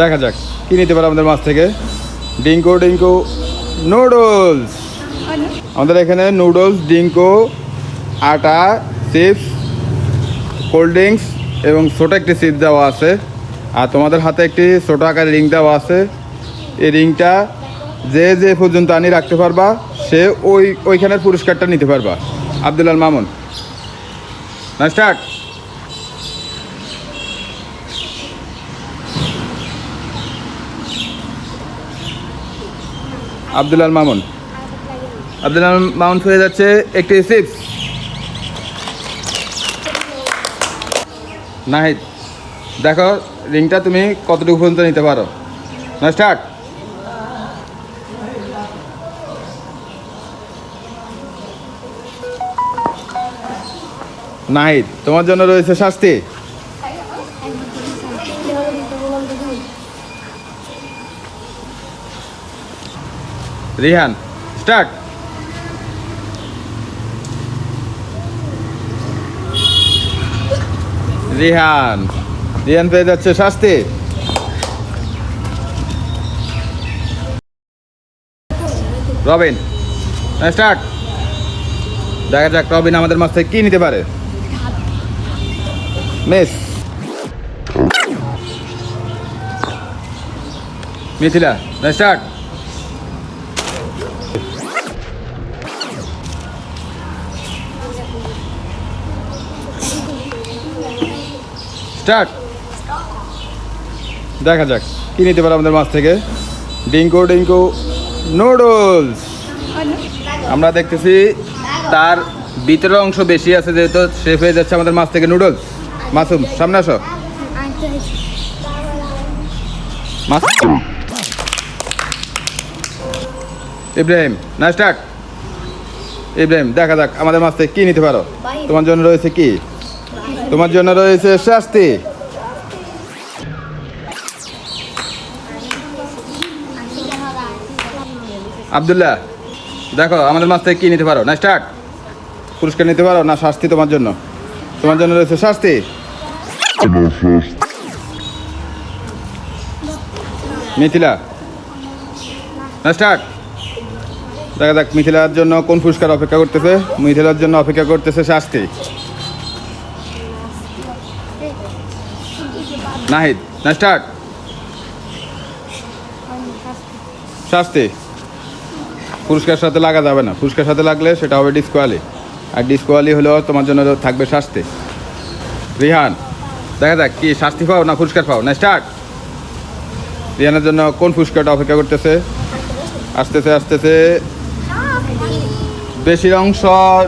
দেখা যাক, কি নিতে পারে আমাদের মাছ থেকে? Dinko Dinko noodles. আমাদের এখানে নুডলস, ডিঙ্কো, আটা, চিপস, কোল্ড ড্রিঙ্কস এবং ছোটো একটি চিপস দেওয়া আছে। আর তোমাদের হাতে একটি ছোটো আকার রিং দেওয়া আছে। এই রিংটা যে যে পর্যন্ত আনি রাখতে পারবা, সে ওই ওইখানের পুরস্কারটা নিতে পারবা। আব্দুল্লাল মামুন। না, স্টার্ট। আব্দুল্লাল মামুন। আব্দুল্লাল মামুন হয়ে যাচ্ছে একটি চিপস নাহিদ, দেখো রিংটা তুমি কতটুকু পর্যন্ত নিতে পারো? না স্টার্ট নাহিদ, তোমার জন্য রয়েছে শাস্তি। রিহান, স্টার্ট। রিহান রিহান পেয়ে যাচ্ছে শাস্তি। Robin start. দেখা যাক রবিন আমাদের মাছ থেকে কি নিতে পারে। মিস। মিথিলা স্টার্ট। স্টার্ট। দেখা যাক, কি নিতে পারে আমাদের মাছ থেকে? Dinko Dinko, noodles. আমরা দেখতেছি তার ভিতরের অংশ বেশি আছে যেহেতু সে হয়ে যাচ্ছে আমাদের মাছ থেকে নুডলস। মাসুম, সামনে আসো। ইব্রাহিম, না, স্টার্ট। ইব্রাহিম, দেখা যাক আমাদের মাছ থেকে কি নিতে পারো? তোমার জন্য রয়েছে কি? তোমার জন্য রয়েছে শাস্তি। আবদুল্লাহ, দেখো, আমাদের মাছ থেকে কি নিতে পারো? না স্টার্ট পুরস্কার নিতে পারো না শাস্তি তোমার জন্য? তোমার জন্য রয়েছে শাস্তি? মিথিলা, না স্টার্ট দেখা যাক, মিথিলার জন্য কোন পুরস্কার অপেক্ষা করতেছে? মিথিলার জন্য অপেক্ষা করতেছে শাস্তি। নাহিদ, না স্টার্ট শাস্তি। পুরস্কার সাথে লাগা যাবে না। পুরস্কার সাথে লাগলে সেটা হবে ডিসকোয়ালি আর ডিসকোয়ালি হলেও তোমার জন্য থাকবে শাস্তি। রিহান, দেখা যাক কি শাস্তি পাও না পুরস্কার পাও। না স্টার্ট রিহানের জন্য কোন পুরস্কারটা অপেক্ষা করতেছে? আসতেছে আসতেছে। বেশির অংশ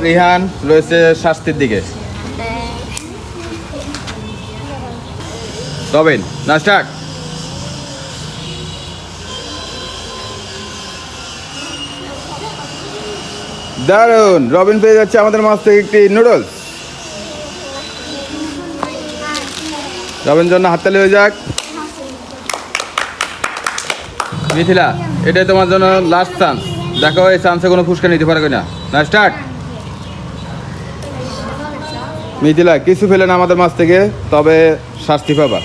রিহান রয়েছে শাস্তির দিকে। তবেন না স্টার্ট দারুণ রবিন পেয়ে যাচ্ছে আমাদের মাছ থেকে একটি নুডলস রবিন জন্য হাততালি হয়ে যাক। মিথিলা, এটাই তোমার জন্য লাস্ট চান্স দেখো এই চান্সে কোনো পুরস্কার নিতে পারবে না। না স্টার্ট মিথিলা, কিছু ফেলে না আমাদের মাছ থেকে, তবে শাস্তি পাবা।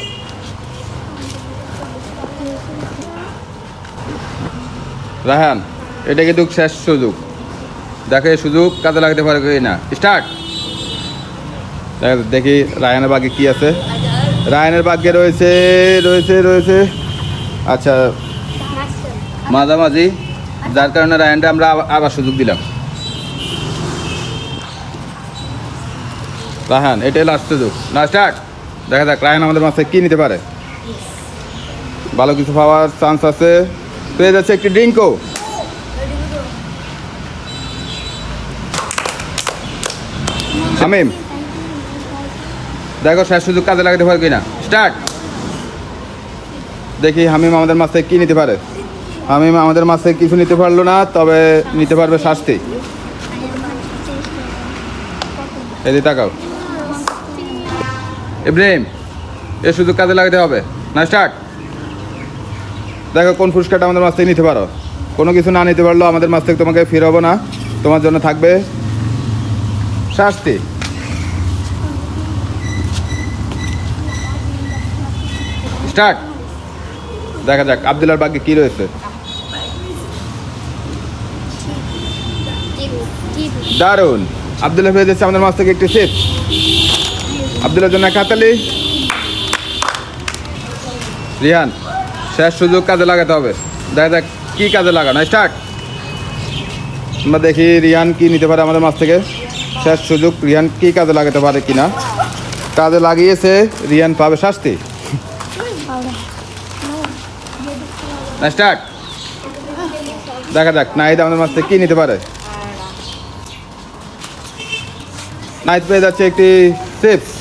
রাহান, এটা কিন্তু শেষ সুযোগ। দেখে সুযোগ কাজে লাগতে পারে কি না? স্টার্ট দেখি রায়ানের বাগে কি আছে। রায়ানের বাগ্যে রয়েছে রয়েছে রয়েছে। আচ্ছা মাঝামাঝি, যার কারণে রায়ানটা আমরা আবার সুযোগ দিলাম। রাহান, এটাই লাস্ট সুযোগ। না স্টার্ট দেখা যাক রায়ান আমাদের মাসে কি নিতে পারে। ভালো কিছু পাওয়ার চান্স আছে। পেয়ে যাচ্ছে একটি ড্রিঙ্কও শামিম দেখো, শেষ সুযোগ কাজে লাগাতে পারবে কিনা। স্টার্ট। দেখি হামিম আমাদের মাছ থেকে কী নিতে পারে। হামিম আমাদের মাছ থেকে কিছু নিতে পারল না, তবে নিতে পারবে শাস্তি। এদিকে তাকাও। ইব্রাহিম, এ সুযোগ কাজে লাগাতে হবে। না, স্টার্ট। দেখো কোন পুরস্কারটা আমাদের মাছ থেকে নিতে পারো। কোনো কিছু না নিতে পারলেও আমাদের মাছ থেকে তোমাকে ফিরাবো না। তোমার জন্য থাকবে শাস্তি। স্টার্ট। দেখা যাক, আবদুল্লার বাগে কি রয়েছে। দারুণ আবদুল্লাহ পেয়ে যাচ্ছে আমাদের মাছ থেকে একটি চিপস আবদুল্লার জন্য এক হাতালি রিহান শেষ সুযোগ কাজে লাগাতে হবে। দেখা যাক কি কাজে লাগানো। স্টার্ট আমরা দেখি রিয়ান কি নিতে পারে আমাদের মাছ থেকে। শেষ সুযোগ রিয়ান কি কাজে লাগাতে পারে কিনা। কাজে লাগিয়েছে, রিয়ান পাবে শাস্তি। না স্টার্ট দেখা যাক, নাহিদ আমাদের মাছ থেকে কি নিতে পারে। নাহিদ পেয়ে যাচ্ছে একটি চিপস